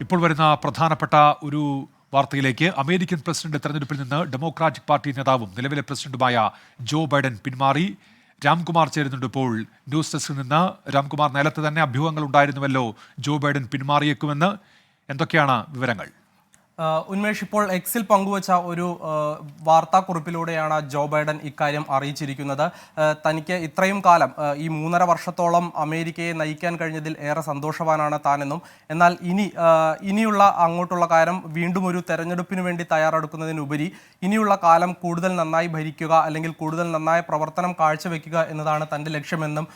ഇപ്പോൾ വരുന്ന പ്രധാനപ്പെട്ട ഒരു വാർത്തയിലേക്ക് അമേരിക്കൻ പ്രസിഡന്റ് തെരഞ്ഞെടുപ്പിൽ നിന്ന് ഡെമോക്രാറ്റിക് പാർട്ടി നേതാവും നിലവിലെ പ്രസിഡന്റുമായ ജോ ബൈഡൻ പിന്മാറി. രാംകുമാർ ചേരുന്നുണ്ട് ഇപ്പോൾ. ന്യൂസ് ഡെസ്കിൽ നിന്ന് രാംകുമാർ നേരത്തെ തന്നെ അഭ്യൂഹങ്ങൾ ഉണ്ടായിരുന്നുവല്ലോ. Joe Biden പിന്മാറിയേക്കുമെന്ന്. എന്തൊക്കെയാണ് വിവരങ്ങൾ? ഉന്മേഷ് ഇപ്പോൾ എക്സിൽ പങ്കുവച്ച ഒരു വാർത്താക്കുറിപ്പിലൂടെയാണ് ജോ ബൈഡൻ ഇക്കാര്യം അറിയിച്ചിരിക്കുന്നത്. തനിക്ക് ഇത്രയും കാലം ഈ മൂന്നര വർഷത്തോളം അമേരിക്കയെ നയിക്കാൻ കഴിഞ്ഞതിൽ ഏറെ സന്തോഷവാനാണ് താനെന്നും. എന്നാൽ ഇനി ഇനിയുള്ള അങ്ങോട്ടുള്ള കാലം വീണ്ടും ഒരു തെരഞ്ഞെടുപ്പിന് വേണ്ടി തയ്യാറെടുക്കുന്നതിനുപരി ഇനിയുള്ള കാലം കൂടുതൽ നന്നായി ഭരിക്കുക അല്ലെങ്കിൽ കൂടുതൽ നന്നായ പ്രവർത്തനം കാഴ്ചവെക്കുക എന്നതാണ് തന്റെ ലക്ഷ്യമെന്നും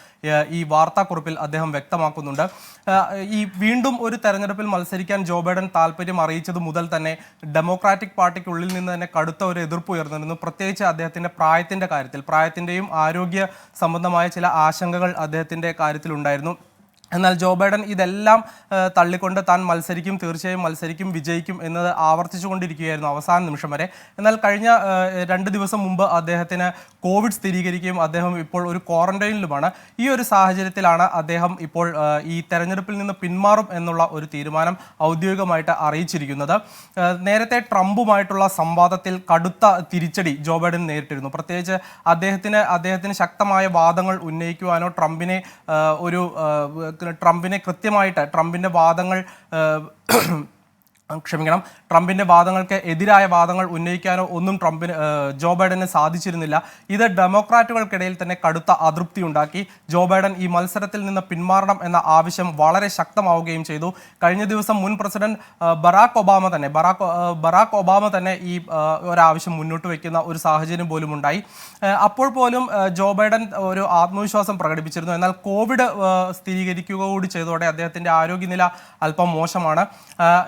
ഈ വാർത്താക്കുറിപ്പിൽ അദ്ദേഹം വ്യക്തമാക്കുന്നുണ്ട്. ഈ വീണ്ടും ഒരു തെരഞ്ഞെടുപ്പിൽ മത്സരിക്കാൻ ജോ ബൈഡൻ താല്പര്യം അറിയിച്ചത് മുതൽ തന്നെ ഡെമോക്രാറ്റിക് പാർട്ടിക്കുള്ളിൽ നിന്ന് തന്നെ കടുത്ത ഒരു എതിർപ്പ് ഉയർന്നിരുന്നു. പ്രത്യേകിച്ച് അദ്ദേഹത്തിന്റെ പ്രായത്തിന്റെ കാര്യത്തിൽ പ്രായത്തിന്റെയും ആരോഗ്യ സംബന്ധമായ ചില ആശങ്കകൾ അദ്ദേഹത്തിന്റെ കാര്യത്തിലുണ്ടായിരുന്നു. എന്നാൽ ജോ ബൈഡൻ ഇതെല്ലാം തള്ളിക്കൊണ്ട് താൻ മത്സരിക്കും തീർച്ചയായും മത്സരിക്കും വിജയിക്കും എന്നത് ആവർത്തിച്ചുകൊണ്ടിരിക്കുകയായിരുന്നു അവസാന നിമിഷം വരെ. എന്നാൽ കഴിഞ്ഞ രണ്ട് ദിവസം മുമ്പ് അദ്ദേഹത്തിന് കോവിഡ് സ്ഥിരീകരിക്കുകയും അദ്ദേഹം ഇപ്പോൾ ഒരു ക്വാറന്റൈനിലുമാണ്. ഈ ഒരു സാഹചര്യത്തിലാണ് അദ്ദേഹം ഇപ്പോൾ ഈ തെരഞ്ഞെടുപ്പിൽ നിന്ന് പിന്മാറും എന്നുള്ള ഒരു തീരുമാനം ഔദ്യോഗികമായിട്ട് അറിയിച്ചിരിക്കുന്നത്. നേരത്തെ ട്രംപുമായിട്ടുള്ള സംവാദത്തിൽ കടുത്ത തിരിച്ചടി ജോ ബൈഡൻ നേരിട്ടിരുന്നു. പ്രത്യേകിച്ച് അദ്ദേഹത്തിന് അദ്ദേഹത്തിന് ശക്തമായ വാദങ്ങൾ ഉന്നയിക്കുവാനോ ട്രംപിനെ ഒരു ട്രംപിനെ കൃത്യമായിട്ട് ട്രംപിന്റെ വാദങ്ങൾ ക്ഷമിക്കണം. ട്രംപിന്റെ വാദങ്ങൾക്ക് എതിരായ വാദങ്ങൾ ഉന്നയിക്കാനോ ഒന്നും ട്രംപിന് ജോ ബൈഡന് സാധിച്ചിരുന്നില്ല. ഇത് ഡെമോക്രാറ്റുകൾക്കിടയിൽ തന്നെ കടുത്ത അതൃപ്തി ഉണ്ടാക്കി. ജോ ബൈഡൻ ഈ മത്സരത്തിൽ നിന്ന് പിന്മാറണം എന്ന ആവശ്യം വളരെ ശക്തമാവുകയും ചെയ്തു. കഴിഞ്ഞ ദിവസം മുൻ പ്രസിഡന്റ് ബറാക്ക് ഒബാമ തന്നെ ബറാക്ക് ബറാക്ക് ഒബാമ തന്നെ ഈ ഒരാവശ്യം മുന്നോട്ട് വയ്ക്കുന്ന ഒരു സാഹചര്യം പോലും ഉണ്ടായി. അപ്പോൾ പോലും ജോ ബൈഡൻ ഒരു ആത്മവിശ്വാസം പ്രകടിപ്പിച്ചിരുന്നു. എന്നാൽ കോവിഡ് സ്ഥിരീകരിക്കുക കൂടി ചെയ്തതോടെ അദ്ദേഹത്തിന്റെ ആരോഗ്യനില അല്പം മോശമാണ്.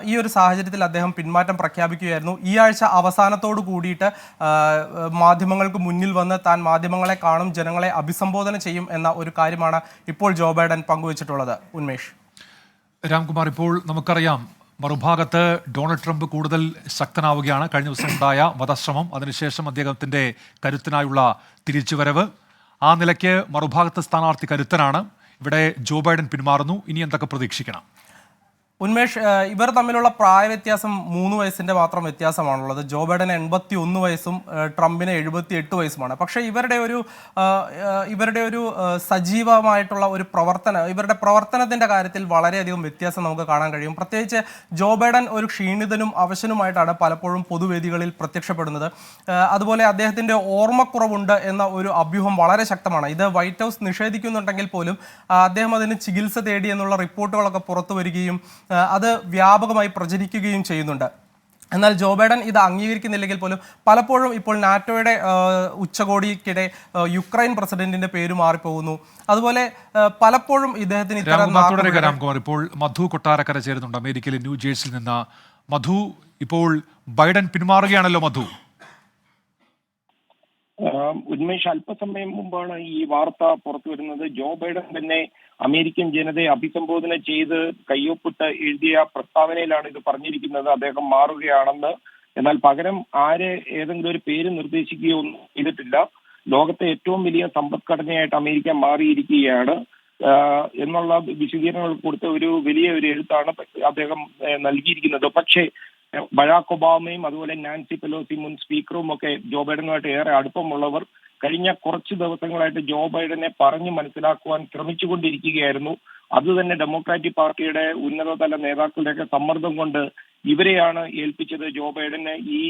ഈ ഒരു സാഹചര്യത്തിൽ അദ്ദേഹം പിന്മാറ്റം പ്രഖ്യാപിക്കുകയായിരുന്നു. ഈ ആഴ്ച അവസാനത്തോടു കൂടിയിട്ട് മാധ്യമങ്ങൾക്ക് മുന്നിൽ വന്ന് താൻ മാധ്യമങ്ങളെ കാണും ജനങ്ങളെ അഭിസംബോധന ചെയ്യും എന്ന ഒരു കാര്യമാണ് ഇപ്പോൾ ജോ ബൈഡൻ പങ്കുവച്ചിട്ടുള്ളത്. ഉന്മേഷ്. രാംകുമാർ ഇപ്പോൾ നമുക്കറിയാം മറുഭാഗത്ത് ഡൊണാൾഡ് ട്രംപ് കൂടുതൽ ശക്തനാവുകയാണ്. കഴിഞ്ഞ ദിവസം ഉണ്ടായ വധശ്രമം അതിനുശേഷം അദ്ദേഹത്തിന്റെ കരുത്തിനായുള്ള തിരിച്ചുവരവ്. ആ നിലയ്ക്ക് മറുഭാഗത്ത് സ്ഥാനാർത്ഥി കരുത്തനാണ്. ഇവിടെ ജോ ബൈഡൻ പിന്മാറുന്നു. ഇനി എന്തൊക്കെ പ്രതീക്ഷിക്കണം? ഉന്മേഷ് ഇവർ തമ്മിലുള്ള പ്രായ വ്യത്യാസം മൂന്ന് വയസ്സിന്റെ മാത്രം വ്യത്യാസമാണുള്ളത്. ജോ ബൈഡന് എൺപത്തി ഒന്ന് വയസ്സും ട്രംപിന് എഴുപത്തി എട്ട് വയസ്സുമാണ്. പക്ഷേ ഇവരുടെ ഒരു ഇവരുടെ ഒരു സജീവമായിട്ടുള്ള ഒരു പ്രവർത്തന ഇവരുടെ പ്രവർത്തനത്തിന്റെ കാര്യത്തിൽ വളരെയധികം വ്യത്യാസം നമുക്ക് കാണാൻ കഴിയും. പ്രത്യേകിച്ച് ജോ ബൈഡൻ ഒരു ക്ഷീണിതനും അവശനുമായിട്ടാണ് പലപ്പോഴും പൊതുവേദികളിൽ പ്രത്യക്ഷപ്പെടുന്നത്. അതുപോലെ അദ്ദേഹത്തിന്റെ ഓർമ്മക്കുറവുണ്ട് എന്ന ഒരു അഭ്യൂഹം വളരെ ശക്തമാണ്. ഇത് വൈറ്റ് ഹൗസ് നിഷേധിക്കുന്നുണ്ടെങ്കിൽ പോലും അദ്ദേഹം അതിന് ചികിത്സ തേടി എന്നുള്ള റിപ്പോർട്ടുകളൊക്കെ പുറത്തു വരികയും അത് വ്യാപകമായി പ്രചരിക്കുകയും ചെയ്യുന്നുണ്ട്. എന്നാൽ ജോ ബൈഡൻ ഇത് അംഗീകരിക്കുന്നില്ലെങ്കിൽ പോലും പലപ്പോഴും ഇപ്പോൾ നാറ്റോയുടെ ഉച്ചകോടിക്കിടെ യുക്രൈൻ പ്രസിഡന്റിന്റെ പേര് മാറിപ്പോകുന്നു. അതുപോലെ പലപ്പോഴും ഇദ്ദേഹത്തിന് ഇത്തരം രാംകുമാർ ഇപ്പോൾ മധു കൊട്ടാരക്കര ചേരുന്നുണ്ട്. അമേരിക്കയിലെ ന്യൂ ജേഴ്സിയിൽ നിന്ന് മധു ഇപ്പോൾ ബൈഡൻ പിന്മാറുകയാണല്ലോ മധു. ഉന്മേഷ് അല്പസമയം മുമ്പാണ് ഈ വാർത്ത പുറത്തു വരുന്നത്. ജോ ബൈഡൻ തന്നെ അമേരിക്കൻ ജനതയെ അഭിസംബോധന ചെയ്ത് കയ്യൊപ്പിട്ട് എഴുതിയ പ്രസ്താവനയിലാണ് ഇത് പറഞ്ഞിരിക്കുന്നത്. അദ്ദേഹം മാറുകയാണെന്ന്. എന്നാൽ പകരം ആരെ ഏതെങ്കിലും ഒരു പേര് നിർദ്ദേശിക്കുകയോ ഒന്നും ചെയ്തിട്ടില്ല. ലോകത്തെ ഏറ്റവും വലിയ സമ്പദ്ഘടനയായിട്ട് അമേരിക്ക മാറിയിരിക്കുകയാണ്. എന്നുള്ള വിശദീകരണങ്ങൾ കൊടുത്ത ഒരു വലിയ ഒരു എഴുത്താണ് അദ്ദേഹം നൽകിയിരിക്കുന്നത്. പക്ഷേ ബരാക് ഒബാമയും അതുപോലെ നാൻസി പെലോസി മുൻ സ്പീക്കറും ഒക്കെ ജോ ബൈഡനുമായിട്ട് ഏറെ അടുപ്പമുള്ളവർ കഴിഞ്ഞ കുറച്ച് ദിവസങ്ങളായിട്ട് ജോ ബൈഡനെ പറഞ്ഞു മനസ്സിലാക്കുവാൻ ശ്രമിച്ചുകൊണ്ടിരിക്കുകയായിരുന്നു. അത് തന്നെ ഡെമോക്രാറ്റിക് പാർട്ടിയുടെ ഉന്നതതല നേതാക്കളുടെയൊക്കെ സമ്മർദ്ദം കൊണ്ട് ഇവരെയാണ് ഏൽപ്പിച്ചത് ജോ ബൈഡനെ ഈ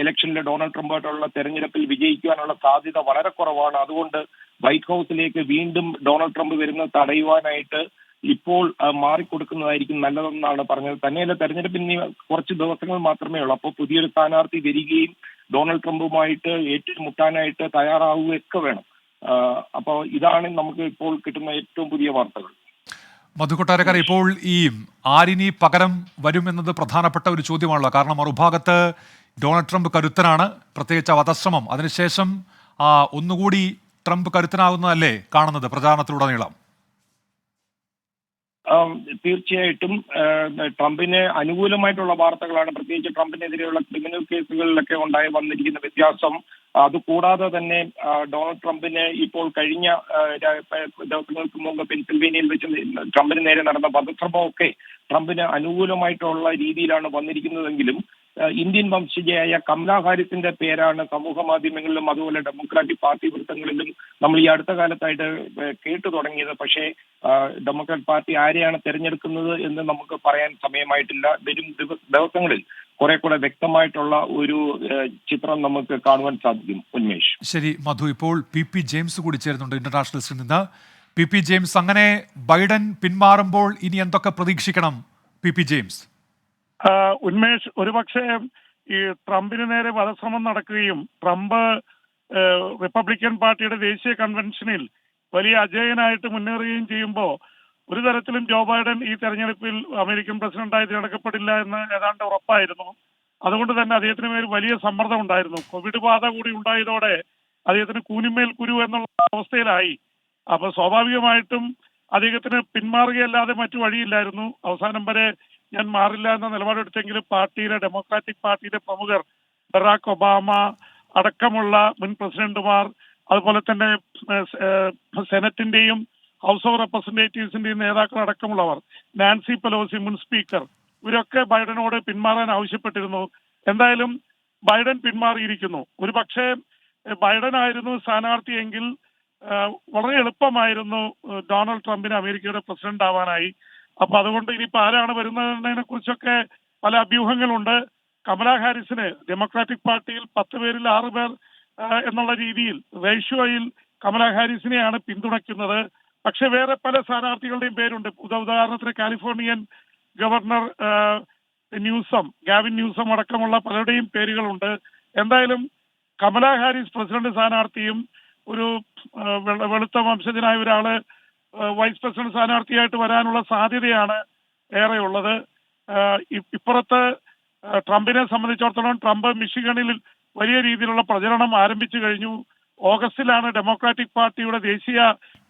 ഇലക്ഷനിൽ ഡൊണാൾഡ് ട്രംപായിട്ടുള്ള തെരഞ്ഞെടുപ്പിൽ വിജയിക്കുവാനുള്ള സാധ്യത വളരെ കുറവാണ്. അതുകൊണ്ട് വൈറ്റ് ഹൗസിലേക്ക് വീണ്ടും ഡൊണാൾഡ് ട്രംപ് വരുന്നത് തടയുവാനായിട്ട് ഇപ്പോൾ മാറിക്കൊടുക്കുന്നതായിരിക്കും നല്ലതെന്നാണ് പറഞ്ഞത്. തന്നെയല്ല തെരഞ്ഞെടുപ്പിന് കുറച്ച് ദിവസങ്ങൾ മാത്രമേ ഉള്ളൂ. അപ്പോൾ പുതിയൊരു സ്ഥാനാർത്ഥി വരികയും ഡൊണാൾഡ് ട്രംപുമായിട്ട് ഏറ്റുമുട്ടാനായിട്ട് തയ്യാറാവുകയൊക്കെ വേണം. അപ്പോൾ ഇതാണ് നമുക്ക് ഇപ്പോൾ കിട്ടുന്ന ഏറ്റവും പുതിയ വാർത്തകൾ. മധുക്കൊട്ടാരക്കാർ ഇപ്പോൾ ഈ ആരിനി പകരം വരും എന്നത് പ്രധാനപ്പെട്ട ഒരു ചോദ്യമാണല്ലോ. കാരണം മറുഭാഗത്ത് ഡൊണാൾഡ് ട്രംപ് കരുത്തനാണ്. പ്രത്യേകിച്ച് വധശ്രമം. അതിനുശേഷം ഒന്നുകൂടി ട്രംപ് കരുത്തനാകുന്നതല്ലേ കാണുന്നത് പ്രചാരണത്തിലുടനീളം? തീർച്ചയായിട്ടും ട്രംപിന് അനുകൂലമായിട്ടുള്ള വാർത്തകളാണ്. പ്രത്യേകിച്ച് ട്രംപിനെതിരെയുള്ള ക്രിമിനൽ കേസുകളിലൊക്കെ ഉണ്ടായി വന്നിരിക്കുന്ന വ്യത്യാസം. അതുകൂടാതെ തന്നെ ഡൊണാൾഡ് ട്രംപിന് ഇപ്പോൾ കഴിഞ്ഞ ദിവസങ്ങൾക്ക് മുമ്പ് പെൻസിൽവേനിയയിൽ വെച്ച് ട്രംപിന് നേരെ നടന്ന വധശ്രമമൊക്കെ ട്രംപിന് അനുകൂലമായിട്ടുള്ള രീതിയിലാണ് വന്നിരിക്കുന്നതെങ്കിലും ഇന്ത്യൻ വംശജയായ കമലാ ഹാരിസിന്റെ പേരാണ് സമൂഹ മാധ്യമങ്ങളിലും അതുപോലെ ഡെമോക്രാറ്റിക് പാർട്ടി വൃത്തങ്ങളിലും നമ്മൾ ഈ അടുത്ത കാലത്തായിട്ട് കേട്ടു തുടങ്ങിയത്. പക്ഷേ ഡെമോക്രാറ്റ് പാർട്ടി ആരെയാണ് തെരഞ്ഞെടുക്കുന്നത് എന്ന് നമുക്ക് പറയാൻ സമയമായിട്ടില്ല. വരും ദിവ- ദിവസങ്ങളിൽ കുറെ കൂടെ വ്യക്തമായിട്ടുള്ള ഒരു ചിത്രം നമുക്ക് കാണുവാൻ സാധിക്കും. ഉന്മേഷ്. ശരി മധു. ഇപ്പോൾ പി പി ജെയിംസ് കൂടി ചേരുന്നുണ്ട് ഇന്റർനാഷണൽസിൽ നിന്ന്. പി പി ജെയിംസ് അങ്ങനെ ബൈഡൻ പിന്മാറുമ്പോൾ ഇനി എന്തൊക്കെ പ്രതീക്ഷിക്കണം പി പി ജെയിംസ്? ഉന്മേഷ് ഒരുപക്ഷെ ഈ ട്രംപിന് നേരെ വധശ്രമം നടക്കുകയും ട്രംപ് റിപ്പബ്ലിക്കൻ പാർട്ടിയുടെ ദേശീയ കൺവെൻഷനിൽ വലിയ അജയനായിട്ട് മുന്നേറുകയും ചെയ്യുമ്പോൾ ഒരു തരത്തിലും ജോ ബൈഡൻ ഈ തെരഞ്ഞെടുപ്പിൽ അമേരിക്കൻ പ്രസിഡന്റായി തിരഞ്ഞെടുക്കപ്പെടില്ല എന്ന് ഏതാണ്ട് ഉറപ്പായിരുന്നു. അതുകൊണ്ട് തന്നെ അദ്ദേഹത്തിന് മേൽ വലിയ സമ്മർദ്ദം ഉണ്ടായിരുന്നു. കോവിഡ് ബാധ കൂടി ഉണ്ടായതോടെ അദ്ദേഹത്തിന് കൂനിമേൽ കുരു എന്നുള്ള അവസ്ഥയിലായി. അപ്പൊ സ്വാഭാവികമായിട്ടും അദ്ദേഹത്തിന് പിന്മാറുകയല്ലാതെ മറ്റു വഴിയില്ലായിരുന്നു. അവസാനം വരെ ഞാൻ മാറില്ല എന്ന നിലപാടെടുത്തെങ്കിലും പാർട്ടിയിലെ ഡെമോക്രാറ്റിക് പാർട്ടിയിലെ പ്രമുഖർ ബറാക് ഒബാമ അടക്കമുള്ള മുൻ പ്രസിഡന്റുമാർ അതുപോലെ തന്നെ സെനറ്റിന്റെയും ഹൗസ് ഓഫ് റെപ്രസെന്റേറ്റീവ്സിന്റെയും നേതാക്കൾ അടക്കമുള്ളവർ നാൻസി പെലോസി മുൻ സ്പീക്കർ ഇവരൊക്കെ ബൈഡനോട് പിന്മാറാൻ ആവശ്യപ്പെട്ടിരുന്നു. എന്തായാലും ബൈഡൻ പിന്മാറിയിരിക്കുന്നു. ഒരു പക്ഷേ ബൈഡൻ ആയിരുന്നു സ്ഥാനാർത്ഥിയെങ്കിൽ വളരെ എളുപ്പമായിരുന്നു ഡൊണാൾഡ് ട്രംപിന് അമേരിക്കയുടെ പ്രസിഡന്റ് ആവാനായി അപ്പൊ അതുകൊണ്ട് ഇനിയിപ്പോ ആരാണ് വരുന്നതിനെ കുറിച്ചൊക്കെ പല അഭ്യൂഹങ്ങളുണ്ട്. കമലാ ഹാരിസിന് ഡെമോക്രാറ്റിക് പാർട്ടിയിൽ പത്ത് പേരിൽ ആറ് പേർ എന്നുള്ള രീതിയിൽ റേഷ്യോയിൽ കമലാ ഹാരിസിനെയാണ് പിന്തുണയ്ക്കുന്നത്. പക്ഷെ വേറെ പല സ്ഥാനാർത്ഥികളുടെയും പേരുണ്ട്. ഉദാഹരണത്തിന് Californian governor Newsom Gavin Newsom അടക്കമുള്ള പലരുടെയും പേരുകളുണ്ട്. എന്തായാലും കമലാ ഹാരിസ് പ്രസിഡന്റ് സ്ഥാനാർത്ഥിയും ഒരു വെളുത്ത വംശജനായ ഒരാൾ വൈസ് പ്രസിഡന്റ് സ്ഥാനാർത്ഥിയായിട്ട് വരാനുള്ള സാധ്യതയാണ് ഏറെയുള്ളത്. ഇപ്പുറത്ത് ട്രംപിനെ സംബന്ധിച്ചിടത്തോളം ട്രംപ് മിഷിഗണിൽ വലിയ രീതിയിലുള്ള പ്രചരണം ആരംഭിച്ചു കഴിഞ്ഞു. ഓഗസ്റ്റിലാണ് ഡെമോക്രാറ്റിക് പാർട്ടിയുടെ ദേശീയ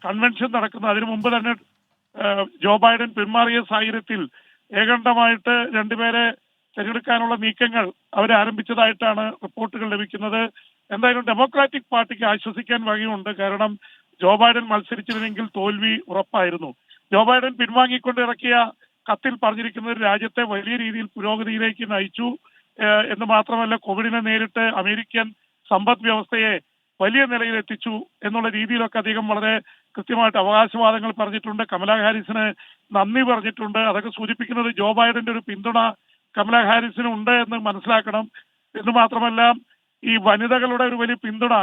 കൺവെൻഷൻ നടക്കുന്നത്. അതിനു മുമ്പ് തന്നെ ജോ ബൈഡൻ പിന്മാറിയ സാഹചര്യത്തിൽ ഏകണ്ഠമായിട്ട് രണ്ടുപേരെ തിരഞ്ഞെടുക്കാനുള്ള നീക്കങ്ങൾ അവരാരംഭിച്ചതായിട്ടാണ് റിപ്പോർട്ടുകൾ ലഭിക്കുന്നത്. എന്തായാലും ഡെമോക്രാറ്റിക് പാർട്ടിക്ക് ആശ്വസിക്കാൻ വകയുണ്ട്. കാരണം ജോ ബൈഡൻ മത്സരിച്ചിരുന്നെങ്കിൽ തോൽവി ഉറപ്പായിരുന്നു. ജോ ബൈഡൻ പിൻവാങ്ങിക്കൊണ്ട് ഇറക്കിയ കത്തിൽ പറഞ്ഞിരിക്കുന്നത് രാജ്യത്തെ വലിയ രീതിയിൽ പുരോഗതിയിലേക്ക് നയിച്ചു എന്ന് മാത്രമല്ല കോവിഡിനെ നേരിട്ട് അമേരിക്കൻ സമ്പദ് വ്യവസ്ഥയെ വലിയ നിലയിൽ എത്തിച്ചു എന്നുള്ള രീതിയിലൊക്കെ അദ്ദേഹം വളരെ കൃത്യമായിട്ട് അവകാശവാദങ്ങൾ പറഞ്ഞിട്ടുണ്ട്. കമലാ ഹാരിസിന് നന്ദി പറഞ്ഞിട്ടുണ്ട്. അതൊക്കെ സൂചിപ്പിക്കുന്നത് ജോ ബൈഡന്റെ ഒരു പിന്തുണ കമലാ ഹാരിസിന് ഉണ്ട് എന്ന് മനസ്സിലാക്കണം. എന്ന് മാത്രമല്ല ഈ വനിതകളുടെ ഒരു വലിയ പിന്തുണ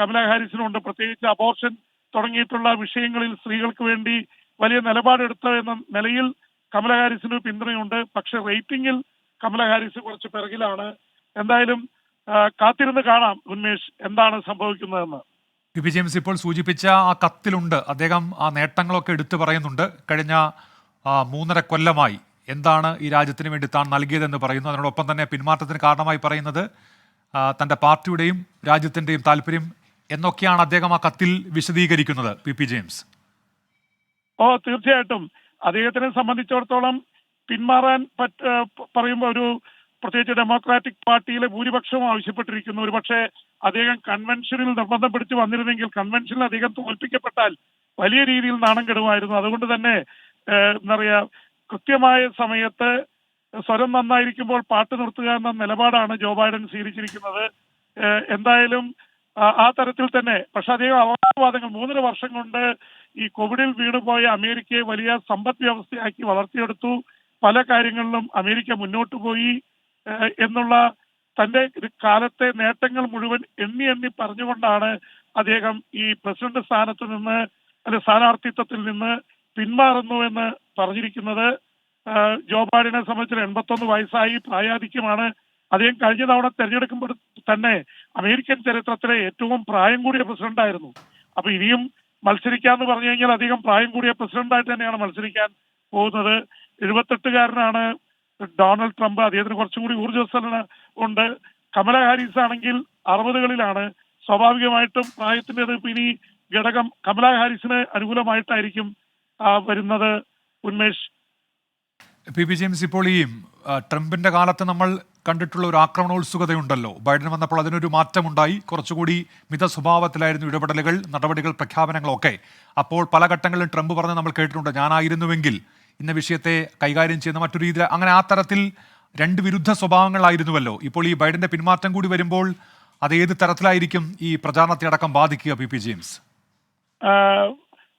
കമലാ ഹാരിസിനുണ്ട്. പ്രത്യേകിച്ച് അബോർഷൻ തുടങ്ങിയിട്ടുള്ള വിഷയങ്ങളിൽ സ്ത്രീകൾക്ക് വേണ്ടി വലിയ നിലപാടെടുത്ത എന്ന നിലയിൽ കമല ഹാരിസിന് പിന്തുണയുണ്ട്. പക്ഷെ റേറ്റിംഗിൽ കമല ഹാരിസ് കുറച്ച് പിറകിലാണ്. എന്തായാലും കാത്തിരുന്ന് കാണാം ഉന്മേഷ് എന്താണ് സംഭവിക്കുന്നതെന്ന്. പി പി ജെയിംസ് ഇപ്പോൾ സൂചിപ്പിച്ച ആ കത്തിലുണ്ട്. അദ്ദേഹം ആ നേട്ടങ്ങളൊക്കെ എടുത്തു പറയുന്നുണ്ട്. കഴിഞ്ഞ മൂന്നര കൊല്ലമായി എന്താണ് ഈ രാജ്യത്തിന് വേണ്ടി താൻ നൽകിയതെന്ന് പറയുന്നു. അതിനോടൊപ്പം തന്നെ പിന്മാറ്റത്തിന് കാരണമായി പറയുന്നത് തന്റെ പാർട്ടിയുടെയും രാജ്യത്തിന്റെയും താല്പര്യം എന്നൊക്കെയാണ് അദ്ദേഹം ആ കത്തിൽ വിശദീകരിക്കുന്നത്. പി. പി. ജെയിംസ്. ഓ തീർച്ചയായിട്ടും. അദ്ദേഹത്തിനെ സംബന്ധിച്ചിടത്തോളം പിന്മാറാൻ പറ്റ പറയുമ്പോൾ ഒരു പ്രത്യേകിച്ച് ഡെമോക്രാറ്റിക് പാർട്ടിയിലെ ഭൂരിപക്ഷം ആവശ്യപ്പെട്ടിരിക്കുന്നു. ഒരു പക്ഷേ അദ്ദേഹം കൺവെൻഷനിൽ നിർബന്ധം പിടിച്ച് വന്നിരുന്നെങ്കിൽ കൺവെൻഷനിൽ അദ്ദേഹം തോൽപ്പിക്കപ്പെട്ടാൽ വലിയ രീതിയിൽ നാണം കെടുമായിരുന്നു. അതുകൊണ്ട് തന്നെ എന്താ പറയാ കൃത്യമായ സമയത്ത് സ്വരം നന്നായിരിക്കുമ്പോൾ പാട്ട് നിർത്തുക എന്ന നിലപാടാണ് ജോ ബൈഡൻ സ്വീകരിച്ചിരിക്കുന്നത്. എന്തായാലും ആ- തരത്തിൽ തന്നെ. പക്ഷെ അദ്ദേഹം അവകാശവാദങ്ങൾ മൂന്നര വർഷം കൊണ്ട് ഈ കോവിഡിൽ വീണുപോയ അമേരിക്കയെ വലിയ സമ്പദ് വ്യവസ്ഥയാക്കി വളർത്തിയെടുത്തു. പല കാര്യങ്ങളിലും അമേരിക്ക മുന്നോട്ട് പോയി എന്നുള്ള തന്റെ കാലത്തെ നേട്ടങ്ങൾ മുഴുവൻ എണ്ണി എണ്ണി പറഞ്ഞുകൊണ്ടാണ് അദ്ദേഹം ഈ പ്രസിഡന്റ് സ്ഥാനത്ത് നിന്ന് അല്ലെ സ്ഥാനാർത്ഥിത്വത്തിൽ നിന്ന് പിന്മാറുന്നു എന്ന് പറഞ്ഞിരിക്കുന്നത്. ജോ ബൈഡനെ സംബന്ധിച്ച് എൺപത്തൊന്ന് വയസ്സായി പ്രായാധിക്യമാണ്. അദ്ദേഹം കഴിഞ്ഞ തവണ തെരഞ്ഞെടുക്കുമ്പോൾ തന്നെ അമേരിക്കൻ ചരിത്രത്തിലെ ഏറ്റവും പ്രായം കൂടിയ പ്രസിഡന്റ് ആയിരുന്നു. അപ്പൊ ഇനിയും മത്സരിക്കാന്ന് പറഞ്ഞു കഴിഞ്ഞാൽ അധികം പ്രായം കൂടിയ പ്രസിഡന്റായിട്ട് തന്നെയാണ് മത്സരിക്കാൻ പോകുന്നത്. എഴുപത്തെട്ടുകാരനാണ് ഡൊണാൾഡ് ട്രംപ്. അദ്ദേഹത്തിന് കുറച്ചും കൂടി ഊർജസ്വലന ഉണ്ട്. കമല ഹാരിസ് ആണെങ്കിൽ അറുപതുകളിലാണ്. സ്വാഭാവികമായിട്ടും പ്രായത്തിന്റെ ഇപ്പൊ ഇനി ഘടകം കമല ഹാരിസിന് അനുകൂലമായിട്ടായിരിക്കും വരുന്നത് ഉന്മേഷ്. പി. ബി ജെയിംസ് ഇപ്പോൾ ഈ ട്രംപിന്റെ കാലത്ത് നമ്മൾ കണ്ടിട്ടുള്ള ഒരു ആക്രമണോത്സുകതയുണ്ടല്ലോ. ബൈഡൻ വന്നപ്പോൾ അതിനൊരു മാറ്റമുണ്ടായി. കുറച്ചുകൂടി മിത സ്വഭാവത്തിലായിരുന്നു ഇടപെടലുകൾ നടപടികൾ പ്രഖ്യാപനങ്ങളൊക്കെ. അപ്പോൾ പല ഘട്ടങ്ങളിലും ട്രംപ് പറഞ്ഞ് നമ്മൾ കേട്ടിട്ടുണ്ട് ഞാനായിരുന്നുവെങ്കിൽ ഇന്ന വിഷയത്തെ കൈകാര്യം ചെയ്യുന്ന മറ്റൊരു രീതിയിൽ അങ്ങനെ ആ തരത്തിൽ രണ്ട് വിരുദ്ധ സ്വഭാവങ്ങളായിരുന്നുവല്ലോ. ഇപ്പോൾ ഈ ബൈഡന്റെ പിന്മാറ്റം കൂടി വരുമ്പോൾ അത് ഏത് തരത്തിലായിരിക്കും ഈ പ്രചാരണത്തെ അടക്കം ബാധിക്കുക P P James?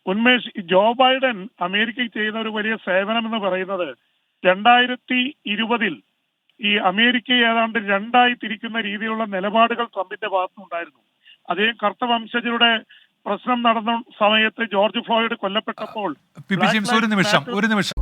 Unmesh Joe Biden അമേരിക്കയ്ക്ക് ചെയ്യുന്ന ഒരു വലിയ സേവനം എന്ന് പറയുന്നത് രണ്ടായിരത്തി ഇരുപതിൽ ഈ അമേരിക്കയെ ഏതാണ്ട് രണ്ടായി തിരിക്കുന്ന രീതിയിലുള്ള നിലപാടുകൾ ട്രംപിന്റെ ഭാഗത്തുനിന്നുണ്ടായിരുന്നു. അതേ കറുത്ത വംശജരുടെ പ്രശ്നം നടന്ന സമയത്ത് ജോർജ് ഫ്ലോയിഡ് കൊല്ലപ്പെട്ടപ്പോൾ ഒരു നിമിഷം ഒരു നിമിഷം.